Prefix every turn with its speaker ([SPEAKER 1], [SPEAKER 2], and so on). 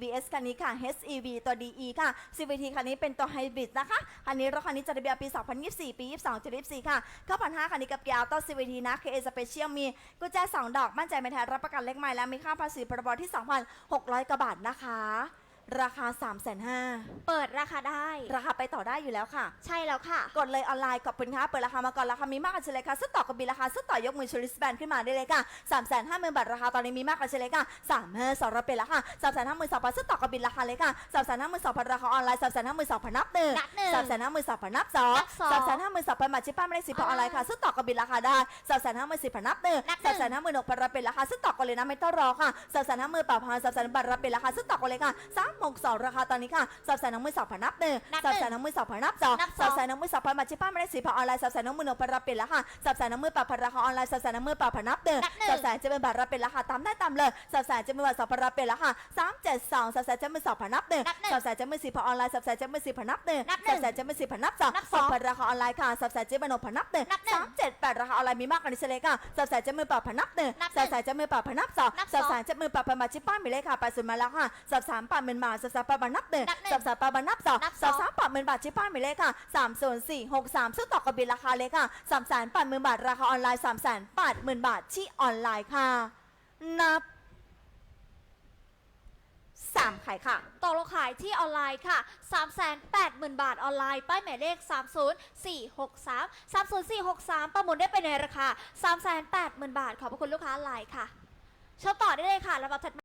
[SPEAKER 1] VS คันนี้ค่ะ HEV ตัว DE ค่ะ CVT คันนี้เป็นตัวไฮบริดนะคะ คันนี้รถคันนี้จะทะเบียนปี 2024 ปี 22 74 ค่ะข้าพันห้าคันนี้กับเกียร์ออโต้ CVT นะ KA Special มีกุญแจ 2 ดอก มั่นใจไม่แท้รับประกันเล็กใหม่และมีค่าภาษีพรบที่ 2,600กว่าบาทนะคะ ราคา 3,500,000
[SPEAKER 2] เปิดราคาได้
[SPEAKER 1] ราคาไปต่อได้อยู่แล้วค่ะ
[SPEAKER 2] ใช่แล้วค่ะ
[SPEAKER 1] กดเลยออนไลน์ขอบคุณค่ะ เปิดราคามาก่อนราคามีมากกว่าเฉลี่ยค่ะซื้อต่อกับบินราคาซื้อต่อยกมือชูริสแบนขึ้นมาได้เลยค่ะ3ามแสนห้าหมื่นบาทราคาตอนนี้มีมากกว่าเฉลี่ยค่ะสามห้าสองร้อยเป็นราคาสามแสนห้าหมื่นสองพันซื้อต่อกับบินราคาเลยค่ะสามแสนห้าหมื่นสองพันราคาออนไลน์สามแสนห้าหมื่นสองพันนับหนึ่ง
[SPEAKER 2] นับหนึ่ง
[SPEAKER 1] สามแสนห้าหมื่นสองพันนับสอง
[SPEAKER 2] นับสอง
[SPEAKER 1] สามแสนห้าหมื่นสองพันบาทชิปป้าไม่ได้สิบพอออนไลน์ค่ะซื้อต่อกับบินราคาได้สามแสนห้าหมื่นสิบพันนับหนึ่ง
[SPEAKER 2] นับหนึ่
[SPEAKER 1] สางมแสนห้าหมื่นหกพันรับเป็นราคาซื้อต่อกันเลยนะไม่ต้องรอค่ะสามแสนห้าหมื่นแปดพันสามแสนบาทรับเป็นราคาซื้อต่อกันเลยค่ะสามหกสองราคาตอนนี้ค่ะสามแสนห้าหมื่นสองพันนับหนึ่ง
[SPEAKER 2] นับห
[SPEAKER 1] สาม
[SPEAKER 2] นึ่ง
[SPEAKER 1] แสนห้าหมื่นสองพันนับสอง
[SPEAKER 2] นับส
[SPEAKER 1] สา
[SPEAKER 2] อ
[SPEAKER 1] ม
[SPEAKER 2] ง
[SPEAKER 1] แสนหนึ่งหมื่นสองพันบาทชิป้าไม่ได้สีผ่าออนไลน์สามแสนหนึ่งหมื่นหนึ่งพันรับเป็นราคาสามแสนหนึ่งหมื่นแปดพันราคาออนไลน์สามแสนหนึ่งหมื่นแปดพันนับหนึ่ง
[SPEAKER 2] นับหนึ่ง
[SPEAKER 1] สามแสนเจ็ดหมื่นบาทรับเป็นราคาตามได้ตามเลยสามแสนเจ็ดหมื่นบาทสองพันรับเป็นราคาสามเจ็ดสองสามแสนเจ็ดหมื่นสองพันนับหนึ่ง
[SPEAKER 2] นับหนึ่ง
[SPEAKER 1] สามแสนเจ็ดหมื่นสี่พันออนไลน์สามแสนเจ็ดหมื่นสี่พันนับหนึ่ง
[SPEAKER 2] นับหนึ่
[SPEAKER 1] สางมแสนเจ็ดหมื่นสี่พันนับสอง
[SPEAKER 2] นับสอง
[SPEAKER 1] หกพันราคาออนไลน์ค่ะสามแสนเจ็ดหมื่นหกพันนับหนึ่ง
[SPEAKER 2] นับหนึ่ง
[SPEAKER 1] สามเจ็ดแปดราคาออนไลน์มีมากกว่านี้เลยค่ะสามแสนเจ็ดหมื่นแปดพันนับหนึ่ง
[SPEAKER 2] นับหนึ่
[SPEAKER 1] สางมแสนเจ็ดหมื่นแปดพันนับสอง
[SPEAKER 2] นับส
[SPEAKER 1] สา
[SPEAKER 2] อ
[SPEAKER 1] ม
[SPEAKER 2] ง
[SPEAKER 1] แสนเจ็ดหมื่นแปดพันบาทชิป้ามีเลขค่ะไปสุดมาแล้วค่ะสามสามแปดหมื่นบาทสามสามแปดพันนับหนึ่ง
[SPEAKER 2] นับหนึ่ง
[SPEAKER 1] สามสามแปดพันนับสอง
[SPEAKER 2] นับส
[SPEAKER 1] สา
[SPEAKER 2] อ
[SPEAKER 1] ม
[SPEAKER 2] ง
[SPEAKER 1] สามแปดหมื่นบาทชิป้ามีเลขค่ะสามศูนย์สี่หกสามซื้อต่อกับบินราคาเลยค่ะสามแสนแปดหมื่นบาทราคาออนไลน์สามแสนแปดหมื่นบาทที่ออนไลน์ค่ะ นับสามขายค่ะ
[SPEAKER 2] ตกลงขายที่ออนไลน์ค่ะ 380,000 บาทออนไลน์ ป้ายหมายเลข 30463 30463 ประมูลได้ไปในราคา 380,000 บาท ขอบพระคุณลูกค้าไลน์ค่ะชมต่อได้เลยค่ะลำดับถัดมา